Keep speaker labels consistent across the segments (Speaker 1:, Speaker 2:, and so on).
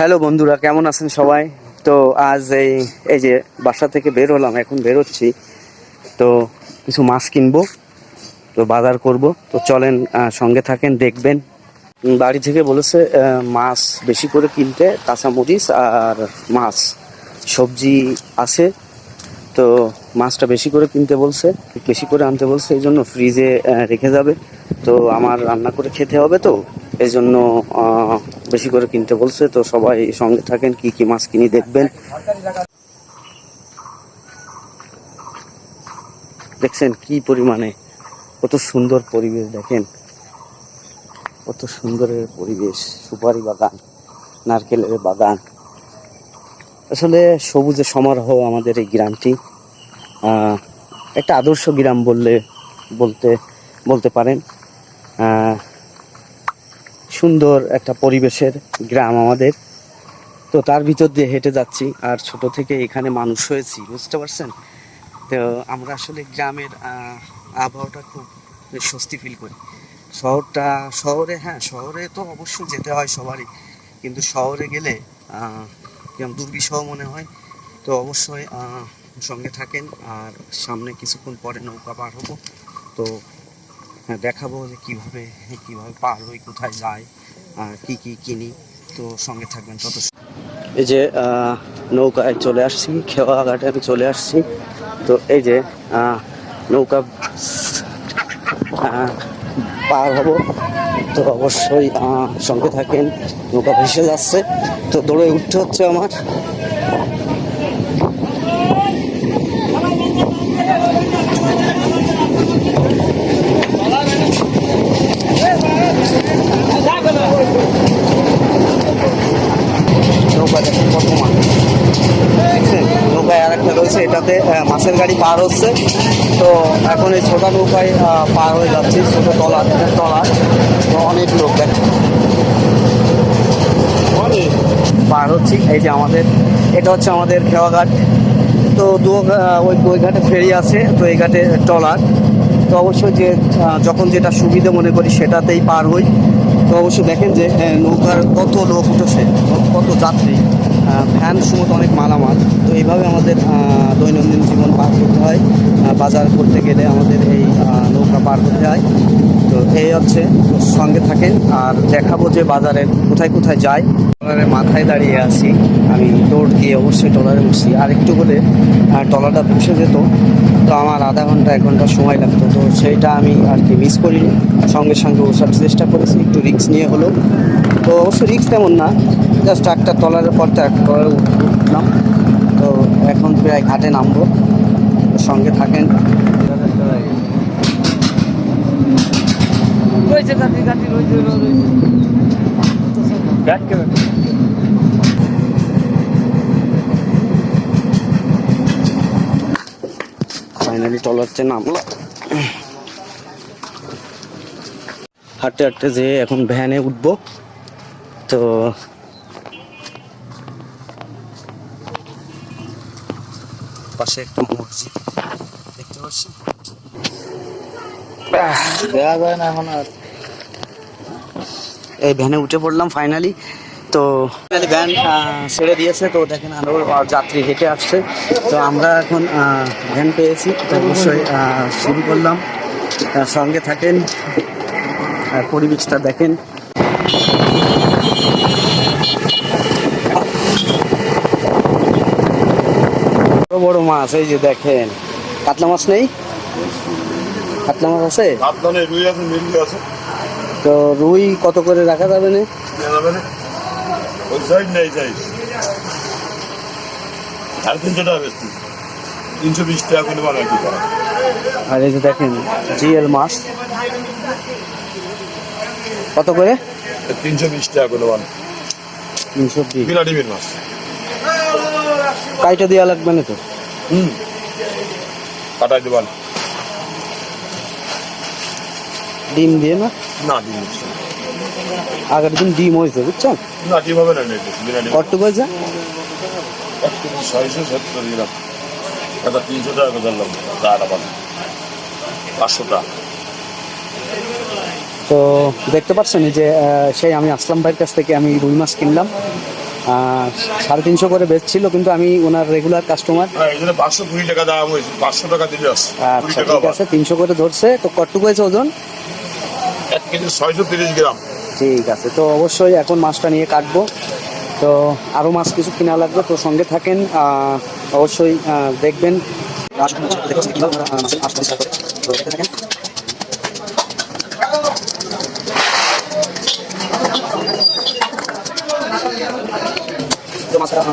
Speaker 1: Hello বন্ধুরা, কেমন আছেন সবাই? তো আজ এই এই যে বাসা থেকে বের হলাম, এখন বেরোচ্ছি। তো কিছু মাছ কিনবো, তো বাজার করব। তো চলেন সঙ্গে থাকেন, দেখবেন। বাড়ি থেকে বলেছে মাছ বেশি করে কিনতে কাঁচামরিচ আর মাছ। সবজি আছে, তো মাছটা বেশি করে কিনতে বলছে বেশি করে আনতে বলছে, এই জন্য ফ্রিজে রেখে যাবে। তো আমার রান্না করে খেতে হবে তো, এই জন্য বেশি করে কিনতে বলছে, তো সবাই সঙ্গে থাকেন, কি কি মাছ কিনি দেখবেন। দেখছেন কি পরিমাণে, কত সুন্দর পরিবেশ, দেখেন। কত সুন্দরের পরিবেশ, সুপারি বাগান, নারকেলের বাগান। আসলে সবুজে সমারোহ আমাদের এই গ্রামটি। একটা আদর্শ গ্রাম বললে, বলতে বলতে পারেন। সুন্দর একটা পরিবেশের গ্রাম আমাদের। তো তার ভিতর দিয়ে হেঁটে যাচ্ছি, আর ছোট থেকে এখানে মানুষ হয়েছি, বুঝতে পারছেন? তো আমরা আসলে গ্রামের আবহাওয়াটা খুব স্বস্তি ফিল করি। শহরটা, শহরে হ্যাঁ শহরে তো অবশ্যই যেতে হয় সবারই, কিন্তু শহরে গেলে কিরম দুর্বিষহ মনে হয়। তো অবশ্যই সঙ্গে থাকেন, আর সামনে কিছুক্ষণ পরে নৌকা পার হব। তো দেখাবো যে কীভাবে কীভাবে পার হই কোথায় আর কি কি কিনি। তো সঙ্গে থাকবেন তত এই যে নৌকায় চলে আসছি, খেওয়া ঘাটে আমি চলে আসছি। তো এই যে নৌকা পার হব। তো অবশ্যই সঙ্গে থাকেন, নৌকা ভেসে যাচ্ছে। তো দৌড়ে উঠতে হচ্ছে আমার নৌকা দেখেন কত মাছ দেখছেন? নৌকায় আর আহ, মাছের গাড়ি পার হচ্ছে। তো এখন এই ছোটা নৌকায় পার হয়ে যাচ্ছি ছোটো তলা তলা তো অনেক লোক পার হচ্ছি এই যে আমাদের এটা হচ্ছে আমাদের খেওয়াঘাট। তো দু ওই ওই ঘাটে ফেরি আছে তো এই ঘাটে ট্রলার তো অবশ্যই যে যখন যেটা সুবিধা মনে করি সেটাতেই পার হই। তো অবশ্যই দেখেন যে হ্যাঁ নৌকার কত লোক উঠেছে, কত যাত্রী ভ্যান সময় অনেক মালামাল। তো এইভাবে আমাদের দৈনন্দিন জীবন পার করতে হয়। বাজার করতে গেলে আমাদের এই নৌকা পার করতে হয়। তো এই হচ্ছে, সঙ্গে থাকেন। আর দেখাবো যে বাজারে কোথায় কোথায় যায়। মাথায় দাঁড়িয়ে আছি। আমি দৌড় দিয়ে অবশ্যই ট্রলারে বসছি আর একটু হলে ট্রলারটা বসে যেত তো আমার আধা ঘণ্টা এক ঘণ্টা সময় লাগতো। তো সেইটা আমি আর কি মিস করিনি। সঙ্গে সঙ্গে বসার চেষ্টা করেছি একটু রিক্স নিয়ে হলো তো অবশ্য রিক্স তেমন না জাস্ট একটা ট্রলারের পর তো একটা ট্রলারে উঠলাম। তো এখন প্রায় ঘাটে নামবো। তো সঙ্গে থাকেন।
Speaker 2: রয়েছে গাড়ি গাড়ি রয়েছে ব্যাগ কে
Speaker 1: ফাইনালি ট্রলারতে নামলো হাঁটতে হাঁটতে যে এখন ভ্যানে উঠবো, তো পাশে একটা মসজিদ, দেখতে পাচ্ছি?
Speaker 2: দেওয়া যায় না এখন আর
Speaker 1: এই ভ্যানে উঠে পড়লাম ফাইনালি। তো ভ্যান ছেড়ে দিয়েছে। তো দেখেন আরও যাত্রী হেঁটে আসছে। তো আমরা এখন ভ্যান পেয়েছি। তো অবশ্যই শুরু করলাম। সঙ্গে থাকেন। আর পরিবেশটা দেখেন। বড় বড় মাছ এই যে দেখেন। কাতলা মাছ নেই? কাতলা মাছ আছে? তো রুই কত করে রাখা যাবে
Speaker 3: যাবে না? ওই সাইড নেই সাইড সাড়ে তিনশো টাকা বেশি তিনশো বিশ টাকা করে বানায় কি করা
Speaker 1: আর এই যে দেখেন জিএল মাছ কত করে
Speaker 3: তিনশো বিশ টাকা করে বানায়
Speaker 1: তিনশো বিশ
Speaker 3: বিনা ডিমের মাছ
Speaker 1: কাইটা দেওয়া লাগবে না তো
Speaker 3: হুম কাটাই দেবান
Speaker 1: ডিম দিয়ে না
Speaker 3: না ডিম হচ্ছে না।
Speaker 1: আগের দিন ডিম হয়েছে বুঝছেন
Speaker 3: না ডিম হবে না নেই বিনা ডিম
Speaker 1: কত হয়েছে
Speaker 3: ছয়শো সত্তর গ্রাম। এটা তিনশো টাকা করে ধরলাম চাটা পাঁচশো টাকা।
Speaker 1: তো দেখতে পাচ্ছেন যে সেই আমি আসলাম ভাইয়ের কাছ থেকে আমি রুই মাছ কিনলাম। সাড়ে তিনশো করে বেচছিল কিন্তু আমি ওনার রেগুলার কাস্টমার
Speaker 3: পাঁচশো কুড়ি টাকা দাম হয়েছে পাঁচশো টাকা দিলে
Speaker 1: আচ্ছা ঠিক আছে তিনশো করে ধরছে। তো কটটুকু হয়েছে ওজন?
Speaker 3: এক কেজি ছয়শো তিরিশ গ্রাম।
Speaker 1: ঠিক আছে তো অবশ্যই এখন মাছটা নিয়ে কাটবো। তো আরও মাছ কিছু কিনা লাগবে তো সঙ্গে থাকেন অবশ্যই দেখবেন।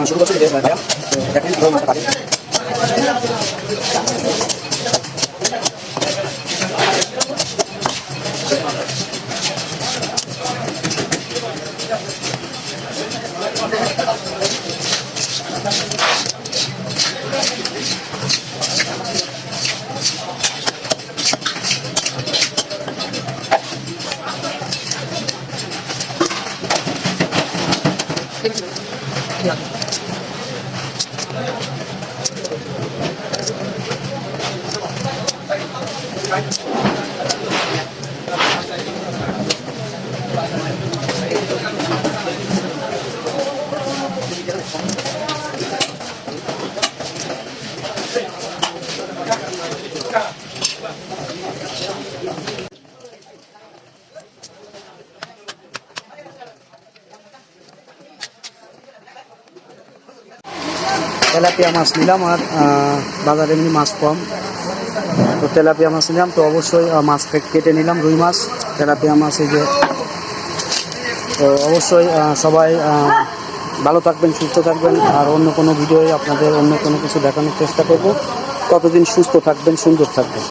Speaker 1: শুরু করছি ভাইয়া, তো দেখেন কীভাবে তেলাপিয়া মাছ নিলাম আর বাজারে এমনি মাছ কম। তো তেলাপিয়া মাছ নিলাম, তো অবশ্যই মাছ কেটে নিলাম, রুই মাছ, তেলাপিয়া মাছ এই যে। তো অবশ্যই সবাই ভালো থাকবেন, সুস্থ থাকবেন, আর অন্য কোনো ভিডিওয়ে আপনাদের অন্য কোনো কিছু দেখানোর চেষ্টা করব। ততদিন সুস্থ থাকবেন, সুন্দর থাকবেন।